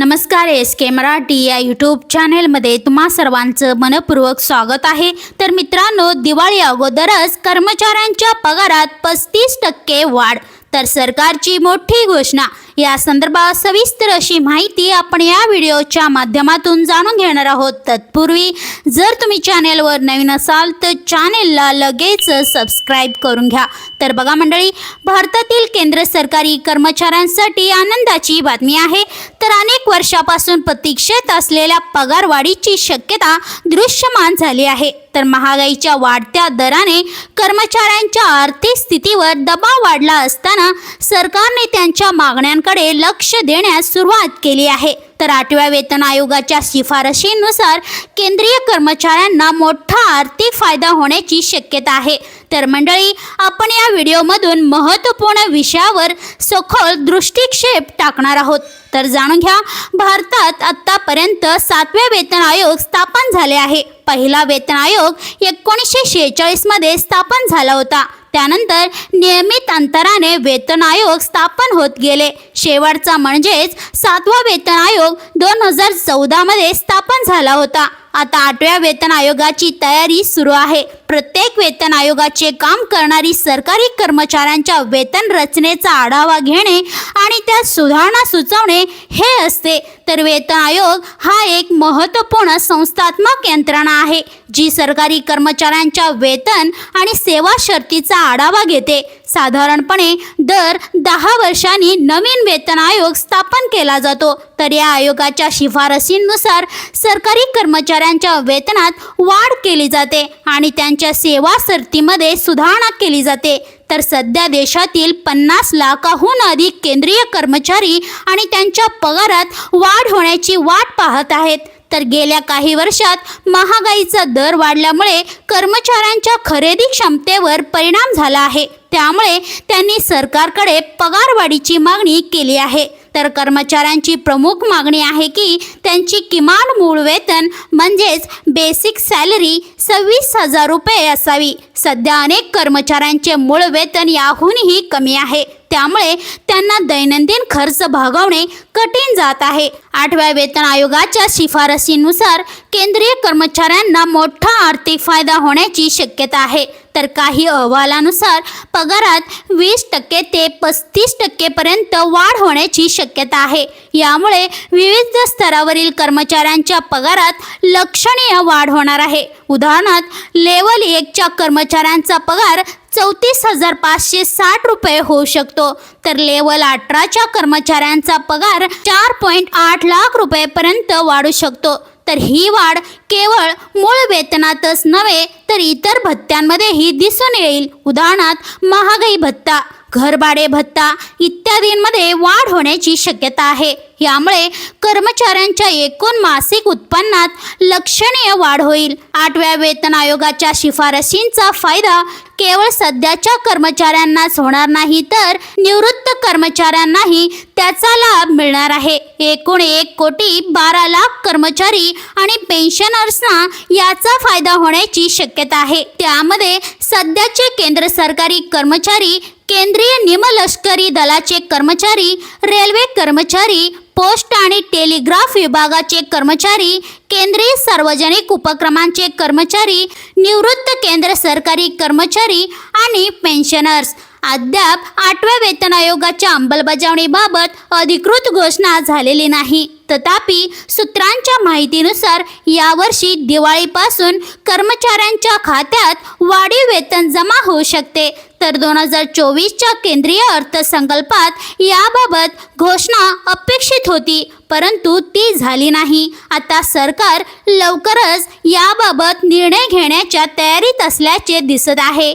नमस्कार एस के मराठी या यूट्यूब चॅनेलमध्ये तुम्हा सर्वांचं मनपूर्वक स्वागत आहे. तर मित्रांनो दिवाळी अगोदरच कर्मचाऱ्यांच्या पगारात पस्तीस टक्के वाढ. तर सरकारची मोठी घोषणा. या संदर्भात सविस्तर अशी माहिती आपण या व्हिडिओच्या माध्यमातून जाणून घेणार आहोत. तत्पूर्वी जर तुम्ही चॅनेलवर नवीन असाल तर चॅनेलला लगेच सबस्क्राईब करून घ्या. तर बघा मंडळी भारतातील केंद्र सरकारी कर्मचाऱ्यांसाठी आनंदाची बातमी आहे. तर अनेक वर्षापासून प्रतीक्षेत असलेल्या पगारवाढीची शक्यता दृश्यमान झाली आहे. तर महागाईच्या वाढत्या दराने कर्मचाऱ्यांच्या आर्थिक स्थितीवर दबाव वाढला असताना सरकारने त्यांच्या मागण्यांकडे लक्ष देण्यास सुरुवात केली आहे. तर आठव्या वेतन आयोगाच्या शिफारशीनुसार केंद्रीय कर्मचाऱ्यांना मोठा आर्थिक फायदा होण्याची शक्यता आहे. तर मंडळी आपण या व्हिडिओमधून महत्त्वपूर्ण विषयावर सखोल दृष्टिक्षेप टाकणार आहोत. तर जाणून घ्या भारतात आत्तापर्यंत सातव्या वेतन आयोग स्थापन झाले आहे. पहिला वेतन आयोग एकोणीसशे शेहेचाळीसमध्ये स्थापन झाला होता. त्यानंतर नियमित अंतराने वेतन आयोग स्थापन होत गेले. शेवटचा म्हणजेच सातवा वेतन आयोग दोन हजार चौदामध्ये स्थापन झाला होता. आता आठव्या वेतन आयोगाची तयारी सुरू आहे. प्रत्येक वेतन आयोगाचे काम करणारी सरकारी कर्मचाऱ्यांच्या वेतन रचनेचा आढावा घेणे आणि त्यात सुधारणा सुचवणे हे असते. तर वेतन आयोग हा एक महत्त्वपूर्ण संस्थात्मक यंत्रणा आहे जी सरकारी कर्मचाऱ्यांच्या वेतन आणि सेवा शर्तीचा आढावा घेते. साधारणपणे दर दहा वर्षांनी नवीन वेतन आयोग स्थापन केला जातो. तर या आयोगाच्या शिफारसींनुसार सरकारी कर्मचाऱ्यांच्या वेतनात वाढ केली जाते आणि त्यांच्या त्यांच्या सेवा सर्तीमध्ये सुधारणा केली जाते. तर सध्या देशातील पन्नास लाखाहून अधिक केंद्रीय कर्मचारी आणि त्यांच्या पगारात वाढ होण्याची वाट पाहत आहेत. तर गेल्या काही वर्षात महागाईचा दर वाढल्यामुळे कर्मचाऱ्यांच्या खरेदी क्षमतेवर परिणाम झाला आहे. त्यामुळे त्यांनी सरकारकडे पगारवाढीची मागणी केली आहे. तर कर्मचाऱ्यांची प्रमुख मागणी आहे की त्यांची किमान मूळ वेतन म्हणजेच बेसिक सॅलरी सव्वीस हजार रुपये असावी. सध्या अनेक कर्मचाऱ्यांचे मूळ वेतन याहूनही कमी आहे. त्यामुळे त्यांना दैनंदिन खर्च भागवणे कठीण जात आहे. आठव्या वेतन आयोगाच्या शिफारसीनुसार केंद्रीय कर्मचाऱ्यांना मोठा आर्थिक फायदा होण्याची शक्यता आहे. तर काही अहवालानुसार पगारात वीस टक्के ते पस्तीस टक्केपर्यंत वाढ होण्याची शक्यता आहे. यामुळे विविध स्तरावरील कर्मचाऱ्यांच्या पगारात लक्षणीय वाढ होणार आहे. उदाहरणार्थ लेवल एकच्या कर्मचाऱ्यांचा पगार चौतीस हजार पाचशे साठ रुपये होऊ शकतो. तर लेवल अठराच्या कर्मचाऱ्यांचा पगार चार पॉईंट आठ लाख रुपयेपर्यंत वाढू शकतो. तर ही वाढ केवळ मूळ वेतनातच नव्हे तर इतर भत्त्यांमध्येही दिसून येईल. उदाहरणार्थ महागाई भत्ता घरभाडे भत्ता इत्यादींमध्ये वाढ होण्याची शक्यता आहे. यामुळे कर्मचाऱ्यांच्या एकूण मासिक उत्पन्नात लक्षणीय वाढ होईल. आठव्या वेतन आयोगाच्या शिफारशींचा फायदा केवळ सध्याच्या कर्मचाऱ्यांनाच होणार नाही तर निवृत्त कर्मचाऱ्यांनाही त्याचा लाभ मिळणार आहे. एकूण एक कोटी बारा लाख कर्मचारी आणि पेन्शनर्सना याचा फायदा होण्याची शक्यता आहे. त्यामध्ये सध्याचे केंद्र सरकारी कर्मचारी केंद्रीय निमलष्करी दलाचे कर्मचारी रेल्वे कर्मचारी पोस्ट आणि टेलिग्राफ विभागाचे कर्मचारी केंद्रीय सार्वजनिक उपक्रमांचे कर्मचारी निवृत्त केंद्र सरकारी कर्मचारी आणि पेन्शनर्स अद्याप आठव्या वेतन आयोगाच्या अंमलबजावणीबाबत अधिकृत घोषणा झालेली नाही. तथापि सूत्रांच्या माहितीनुसार यावर्षी दिवाळीपासून कर्मचाऱ्यांच्या खात्यात वाढीव वेतन जमा होऊ शकते. तर दोन हजार चोवीसच्या केंद्रीय अर्थसंकल्पात याबाबत घोषणा अपेक्षित होती परंतु ती झाली नाही. आता सरकार लवकरच याबाबत निर्णय घेण्याच्या तयारीत असल्याचे दिसत आहे.